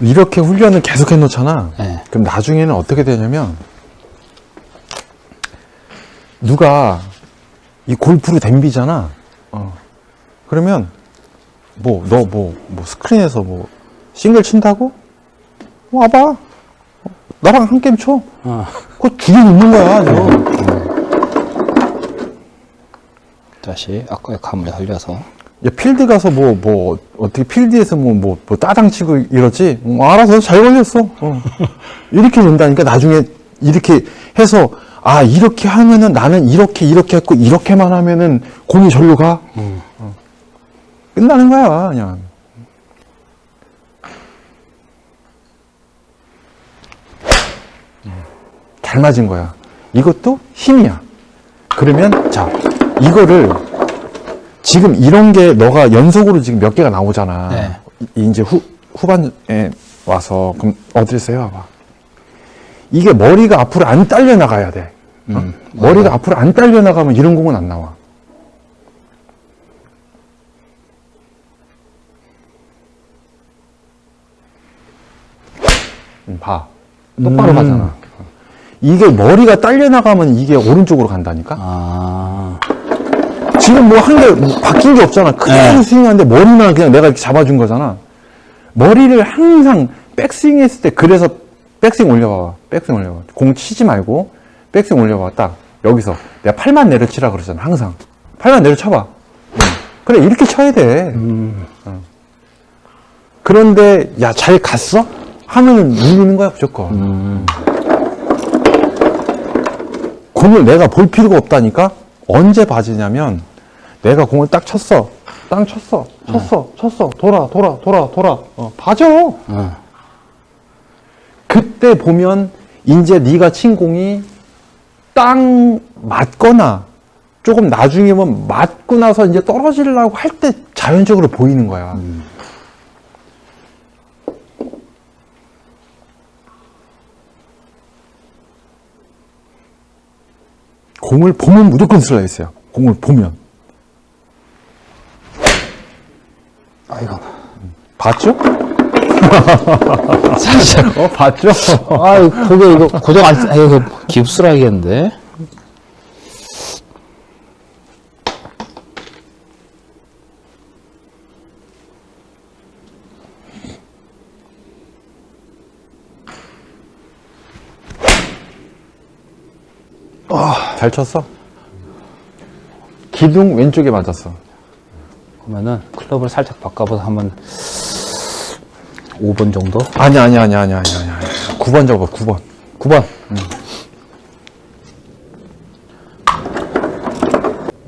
이렇게 훈련을 계속 해놓잖아. 네. 그럼 나중에는 어떻게 되냐면 누가 이 골프로 댐비잖아. 어. 그러면 뭐 너 뭐 뭐 스크린에서 뭐 싱글 친다고? 어, 와봐. 어, 나랑 한 게임 쳐. 어. 그거 죽여 놓는 거야. 저. 다시 아까의 감을 살려서. 야, 필드 가서 뭐, 뭐, 어떻게 필드에서 뭐, 뭐, 뭐 따당 치고 이러지? 어, 알아서 잘 걸렸어. 어. 이렇게 된다니까 나중에 이렇게 해서, 아, 이렇게 하면은 나는 이렇게, 이렇게 했고, 이렇게만 하면은 공이 절로 가? 어. 끝나는 거야, 그냥. 잘 맞은 거야. 이것도 힘이야. 그러면, 자, 이거를 지금 이런 게 너가 연속으로 지금 몇 개가 나오잖아. 네. 이- 이제 후, 후반에 와서, 그럼 어드레스 해봐봐. 이게 머리가 앞으로 안 딸려 나가야 돼. 어? 음, 머리가 앞으로 안 딸려 나가면 이런 공은 안 나와. 음, 봐. 똑바로 음. 가잖아. 이게 머리가 딸려 나가면 이게 오른쪽으로 간다니까? 아, 지금 뭐 한 게 바뀐 게 없잖아. 그대로 네. 스윙하는데 머리만 그냥 내가 이렇게 잡아준 거잖아. 머리를 항상 백스윙 했을 때 그래서 백스윙 올려봐봐. 백스윙 올려봐. 공 치지 말고 백스윙 올려봐. 딱 여기서 내가 팔만 내려치라 그러잖아. 항상 팔만 내려쳐봐. 응. 그래 이렇게 쳐야 돼. 응. 그런데 야 잘 갔어? 하면은 눌리는 거야 무조건. 음, 공을 내가 볼 필요가 없다니까? 언제 봐지냐면, 내가 공을 딱 쳤어. 땅 쳤어. 쳤어. 쳤어. 돌아, 돌아, 돌아, 돌아. 어, 봐줘. 어. 그때 보면, 이제 네가 친 공이 땅 맞거나, 조금 나중이면 맞고 나서 이제 떨어지려고 할 때 자연적으로 보이는 거야. 공을 보면 무조건 슬라이스야. 공을 보면. 아이고. 봤죠? 살짝. 어, 봤죠? 아이, 그게 이거 고정 안, 아, 이거 깁스라야겠는데. 잘 쳤어? 기둥 왼쪽에 맞았어. 그러면은 클럽을 살짝 바꿔서 하면 5번 정도? 아니야, 아니야, 아니야, 아니야, 아니야. 아니야. 9번 잡아, 9번. 9번.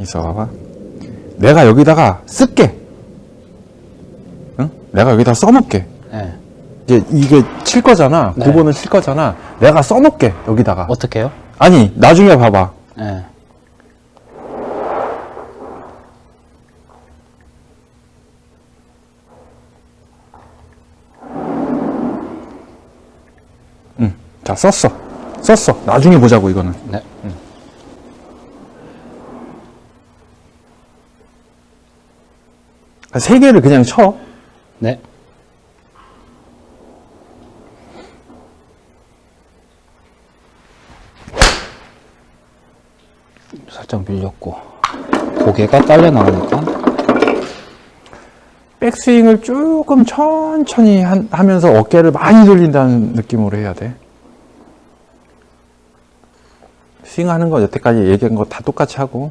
있어 봐봐. 내가 여기다가 쓸게. 응? 내가 여기다 써놓게. 예. 이제 이게 칠 거잖아. 네. 9번을 칠 거잖아. 내가 써놓게, 여기다가. 어떻게 해요? 아니, 나중에 봐봐. 예. 자, 썼어. 썼어. 나중에 보자고, 이거는. 네. 세 개를 그냥 쳐. 네. 살짝 밀렸고 고개가 딸려 나오니까 백스윙을 조금 천천히 한- 하면서 어깨를 많이 돌린다는 느낌으로 해야 돼. 스윙하는 거 여태까지 얘기한 거 다 똑같이 하고.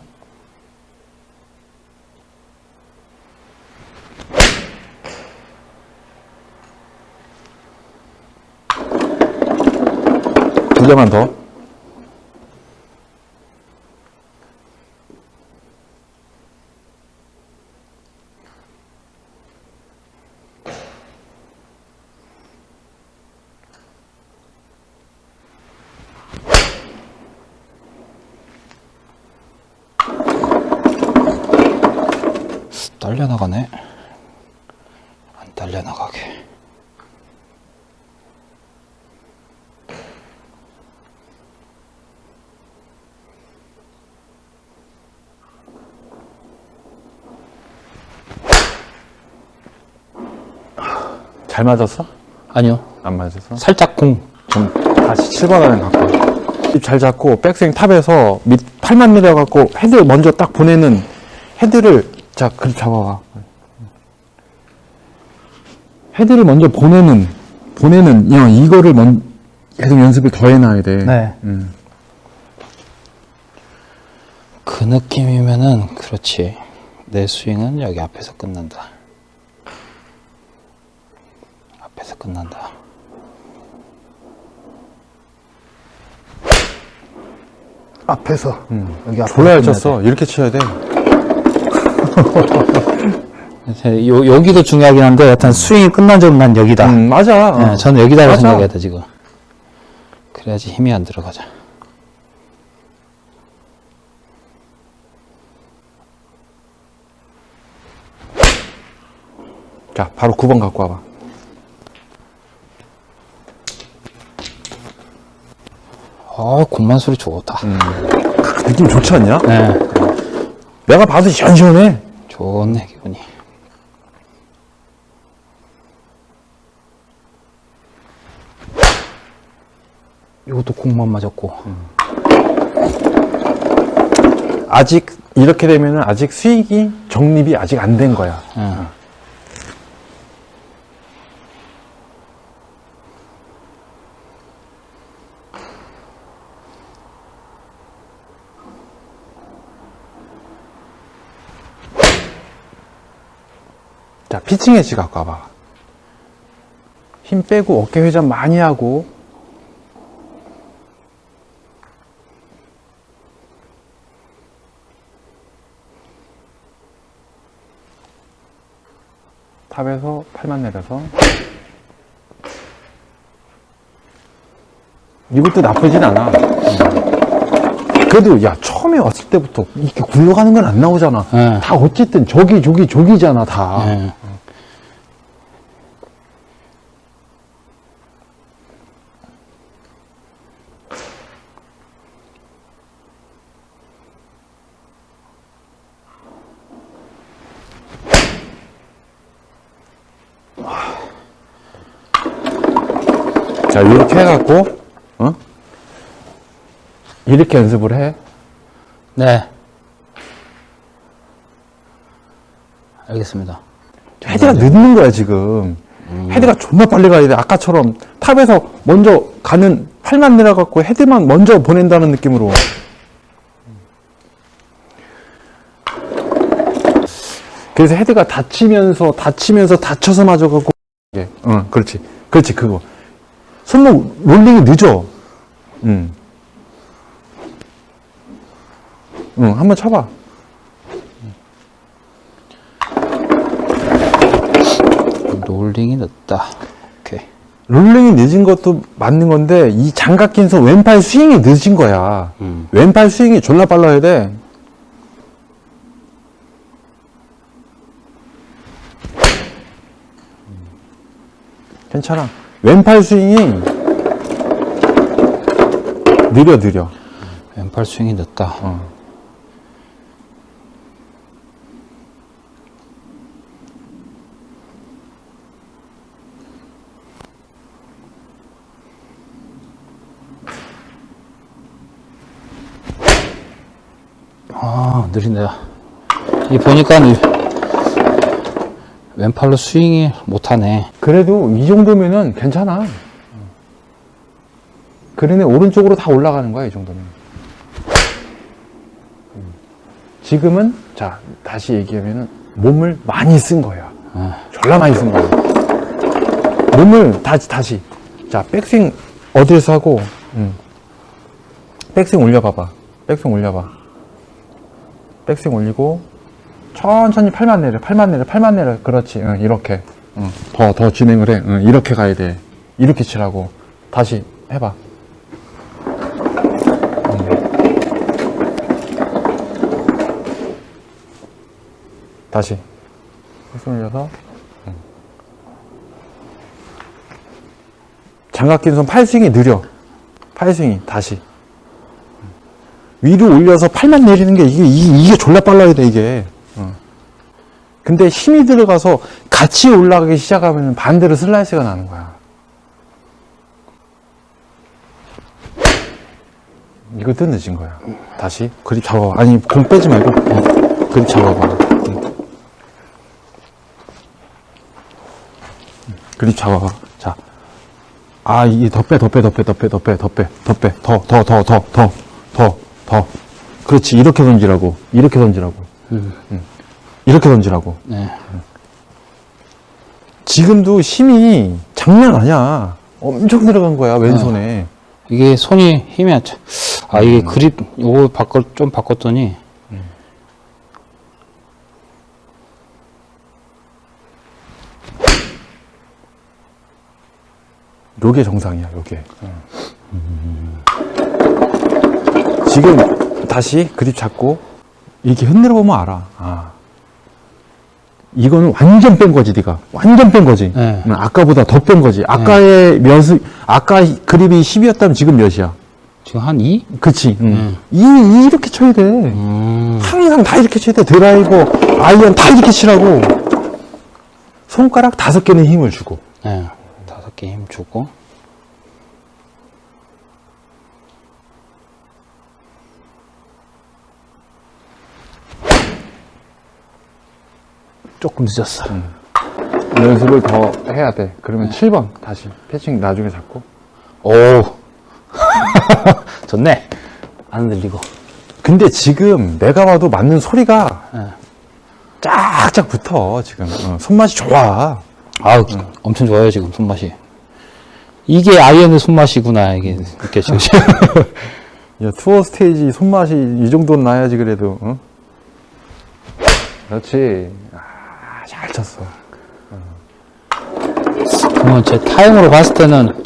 두 개만 더. 딸려 나가네. 안 나가게. 잘 맞았어? 아니요. 안 맞아서. 살짝 공. 좀 다시 7번 안에 갖고. 입잘 잡고, 백스윙 탑에서 밑 팔만 내려갖고, 헤드 먼저 딱 보내는, 헤드를, 자, 그립 잡아봐. 헤드를 먼저 보내는, 보내는, 야, 이거를 먼, 계속 연습을 더 해놔야 돼. 네. 음. 그 느낌이면은, 그렇지. 내 스윙은 여기 앞에서 끝난다. 앞에서 끝난다. 앞에서 여기 앞에서 졸라 잘 끝내야 쳤어. 이렇게 쳐야 돼. 제- 요, 여기도 중요하긴 한데, 여튼 스윙이 끝난 점은 난 여기다. 음, 맞아. 네, 어. 저는 여기다가 맞아. 생각해야 돼, 지금. 그래야지 힘이 안 들어가자. 자, 바로 9번 갖고 와봐. 아, 공만 소리 좋다. 그 느낌 좋지 않냐? 네, 내가 봐도 시원시원해. 좋네, 기분이. 이것도 공만 맞았고. 아직 이렇게 되면은 아직 수익이 정립이 아직 안 된 거야. 예. 자, 피칭 엣지 갖고 와봐. 힘 빼고 어깨 회전 많이 하고 탑에서 팔만 내려서 이것도 나쁘진 않아. 그래도 야 처음에 왔을 때부터 이렇게 굴러가는 건 안 나오잖아. 네. 다 어쨌든 저기 저기 저기잖아 다. 예. 해갖고 어? 이렇게 연습을 해. 네. 알겠습니다. 헤드가 늦는 거야 지금. 헤드가 존나 빨리 가야 돼. 아까처럼 탑에서 먼저 가는 팔만 내려갖고 헤드만 먼저 보낸다는 느낌으로. 그래서 헤드가 다치면서 다치면서 다쳐서 맞아갖고. 예, 응, 그렇지, 그렇지 그거. 손목 롤링이 늦어. 응. 응, 한번 쳐봐. 롤링이 늦다. 오케이. 롤링이 늦은 것도 맞는 건데 이 장갑 낀서 왼팔 스윙이 늦은 거야. 음. 왼팔 스윙이 졸라 빨라야 돼. 괜찮아. 왼팔 스윙이 느려 느려. 왼팔 스윙이 늦다. 어. 아, 느린다. 이 보니까 이 왼팔로 스윙이 못하네. 그래도 이 정도면은 괜찮아. 그린의 오른쪽으로 다 올라가는 거야, 이 정도면. 음. 지금은, 자, 다시 얘기하면은, 몸을 많이 쓴 거야. 졸라 많이 쓴 거야. 몸을 다시, 다시. 자, 백스윙 어디에서 하고, 음. 백스윙 올려봐봐. 백스윙 올려봐. 백스윙 올리고, 천천히 팔만 내려, 팔만 내려, 팔만 내려. 그렇지. 응, 이렇게. 응, 더, 더 진행을 해. 응, 이렇게 가야 돼. 이렇게 치라고. 다시 해봐. 응. 다시. 백스윙 올려서. 응. 장갑 낀 손 팔스윙이 느려. 팔스윙이. 다시. 위로 올려서 팔만 내리는 게 이게, 이게, 이게 졸라 빨라야 돼, 이게. 어. 근데 힘이 들어가서 같이 올라가기 시작하면 반대로 슬라이스가 나는 거야. 이것도 늦은 거야. 다시 그립 잡아. 아니 공 빼지 말고 그립 잡아봐. 그립 잡아봐. 자, 아 이게 더 빼, 더 빼, 더 빼, 더 빼, 더 빼, 더 빼, 더 빼, 더, 더, 더, 더, 더, 더, 더. 그렇지 이렇게 던지라고. 이렇게 던지라고. 음. 이렇게 던지라고. 네. 지금도 힘이 장난 아니야. 엄청 들어간 거야 왼손에. 이게 손이 힘이 안 차. 아, 이게 그립, 요거 바꿔, 좀 바꿨더니, 요게 정상이야, 요게. 지금 다시 그립 잡고 이렇게 흔들어 보면 알아. 아. 이거는 완전 뺀 거지, 네가. 완전 뺀 거지. 네. 응, 아까보다 더 뺀 거지. 아까의 몇이 아까 그립이 10이었다면 지금 몇이야? 지금 한 2? 그치. 응. 이, 이렇게 쳐야 돼. 음, 항상 다 이렇게 쳐야 돼. 드라이버, 아이언 다 이렇게 치라고. 손가락 다섯 개는 힘을 주고. 네. 다섯 개 힘 주고. 조금 늦었어. 연습을 더 해야 돼. 그러면 7번 다시 패칭 나중에 잡고. 오. 좋네. 안 들리고. 근데 지금 내가 봐도 맞는 소리가 네. 쫙쫙 붙어 지금 어, 손맛이 좋아. 아 우, 엄청 좋아요, 지금 손맛이. 이게 아이언의 손맛이구나, 이게 느껴지죠. 야, 투어 스테이지 손맛이 이 정도는 나야지 그래도. 어? 그렇지. 아, 잘 쳤어. 그러면 제 타임으로 봤을 때는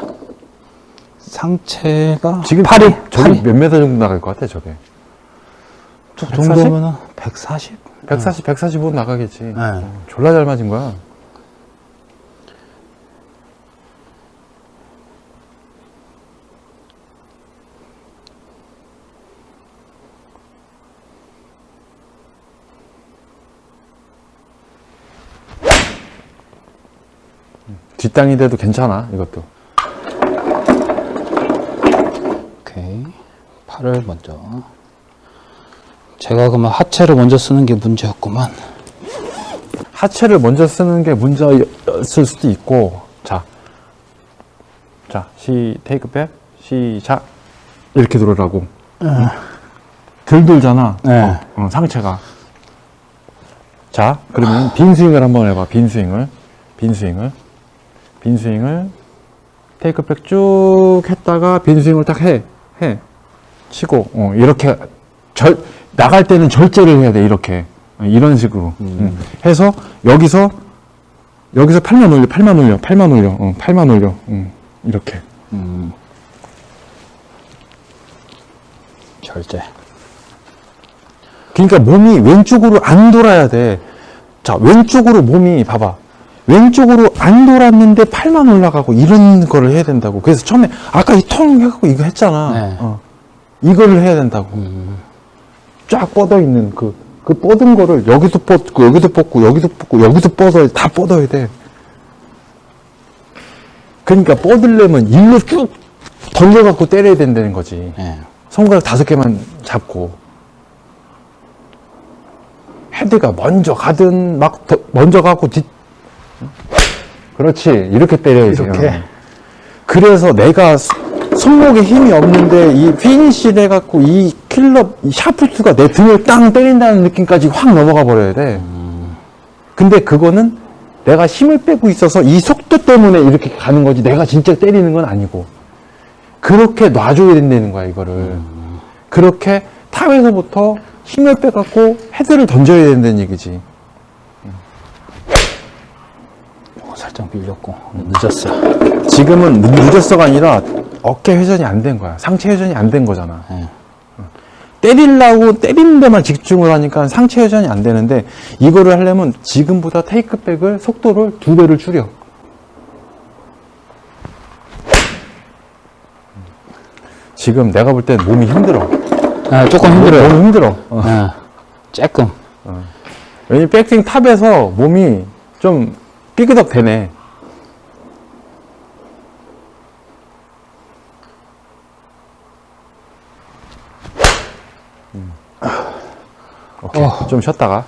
상체가 지금 팔이 저기 팔이 몇 메터 정도 나갈 것 같아 저게. 저 140? 정도면은 140? 140, 145 나가겠지. 네. 어, 졸라 잘 맞은 거야. 뒷땅이 돼도 괜찮아, 이것도. 오케이. 팔을 먼저. 제가 그러면 하체를 먼저 쓰는 게 문제였구만. 하체를 먼저 쓰는 게 문제였을 수도 있고, 자. 자, 시, 테이크 백, 시작. 이렇게 돌으라고. 덜 돌잖아. 네. 어, 어, 상체가. 자, 그러면 빈 스윙을 한번 해봐. 빈 스윙을. 빈 스윙을. 빈 스윙을. 테이크 백 쭉 했다가 빈 스윙을 딱 해. 해. 치고, 어, 이렇게 절, 나갈 때는 절제를 해야 돼. 이렇게. 어, 이런 식으로. 음. 해서 여기서 여기서 팔만 올려, 팔만 올려, 팔만 올려, 어, 팔만 올려. 음, 이렇게. 음. 절제. 그러니까 몸이 왼쪽으로 안 돌아야 돼. 자, 왼쪽으로 몸이 봐봐. 왼쪽으로 안 돌았는데 팔만 올라가고 이런 거를 해야 된다고. 그래서 처음에 아까 이 통 해갖고 이거 했잖아. 네. 어. 이거를 해야 된다고. 음. 쫙 뻗어 있는 그, 그 뻗은 거를 여기도 뻗고, 여기도 뻗고, 여기도 뻗고, 여기도 뻗어야, 다 뻗어야 돼. 그러니까 뻗으려면 일로 쭉 돌려갖고 때려야 된다는 거지. 예. 손가락 다섯 개만 잡고. 헤드가 먼저 가든 막 더- 먼저 가고 뒤. 그렇지. 이렇게 때려야지. 이렇게? 어. 그래서 내가 수- 손목에 힘이 없는데 이 피니시를 해갖고 이 킬러, 이 샤프트가 내 등을 땅 때린다는 느낌까지 확 넘어가 버려야 돼. 근데 그거는 내가 힘을 빼고 있어서 이 속도 때문에 이렇게 가는 거지 내가 진짜 때리는 건 아니고. 그렇게 놔줘야 된다는 거야, 이거를. 그렇게 탑에서부터 힘을 빼갖고 헤드를 던져야 된다는 얘기지. 어, 살짝 밀렸고. 늦었어. 지금은 늦었어가 아니라 어깨 회전이 안 된 거야. 상체 회전이 안 된 거잖아. 예. 때리려고 때리는 데만 집중을 하니까 상체 회전이 안 되는데 이거를 하려면 지금보다 테이크백을 속도를 두 배를 줄여. 지금 내가 볼 땐 몸이 힘들어. 아, 조금 힘들어요. 너무 힘들어. 어. 예. 조금. 왜냐면 백스윙 탑에서 몸이 좀 삐그덕 되네. 음. 오케이. 어. 좀 쉬었다가.